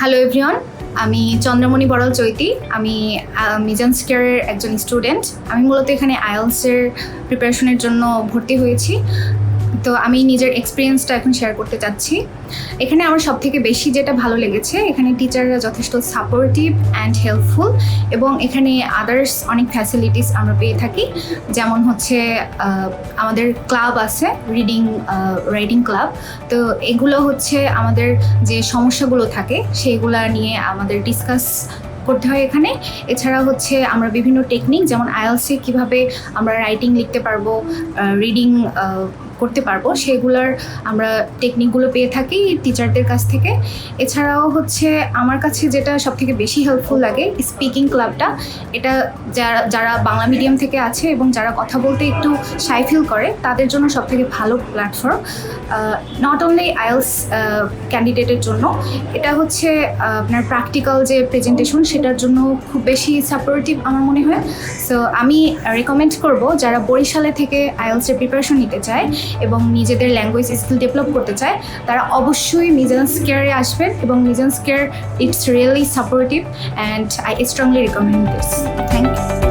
Hello everyone আমি চন্দ্রমণি বড়াল চৈতি। আমি মিজান স্কেয়ারের একজন স্টুডেন্ট আমি মূলত এখানে আইএলসের প্রিপারেশনের জন্য ভর্তি হয়েছি। তো আমি নিজের এক্সপিরিয়েন্সটা এখন শেয়ার করতে চাচ্ছি। এখানে আমার সব থেকে বেশি যেটা ভালো লেগেছে, এখানে টিচাররা যথেষ্ট সাপোর্টিভ অ্যান্ড হেল্পফুল এবং এখানে আদার্স অনেক ফ্যাসিলিটিস আমরা পেয়ে থাকি। যেমন হচ্ছে আমাদের ক্লাব আছে রিডিং রাইডিং ক্লাব তো এগুলো হচ্ছে আমাদের যে সমস্যাগুলো থাকে সেইগুলো নিয়ে আমাদের ডিসকাস করতে হয় এখানে। এছাড়া হচ্ছে আমরা বিভিন্ন টেকনিক যেমন আইএলসি কীভাবে আমরা রাইটিং লিখতে পারব রিডিং করতে পারব। সেগুলোর আমরা টেকনিকগুলো পেয়ে থাকি টিচারদের কাছ থেকে। এছাড়াও হচ্ছে আমার কাছে যেটা সব থেকে বেশি হেল্পফুল লাগে স্পিকিং ক্লাবটা এটা যারা যারা বাংলা মিডিয়াম থেকে আছে এবং যারা কথা বলতে একটু সাই ফিল করে, তাদের জন্য সব থেকে ভালো প্ল্যাটফর্ম নট অনলি আইএলস ক্যান্ডিডেটের জন্য, এটা হচ্ছে আপনার প্র্যাকটিক্যাল যে প্রেজেন্টেশন সেটার জন্য খুব বেশি সাপোর্টিভ আমার মনে হয়। সো আমি রেকমেন্ড করব যারা বরিশালে থেকে আইএলসের প্রিপারেশন নিতে চায় এবং নিজেদের ল্যাঙ্গুয়েজ স্কিল ডেভেলপ করতে চায়, তারা অবশ্যই মিজেন্স কেয়ারে আসবেন এবং Mizens care it's really supportive and I strongly recommend this thank you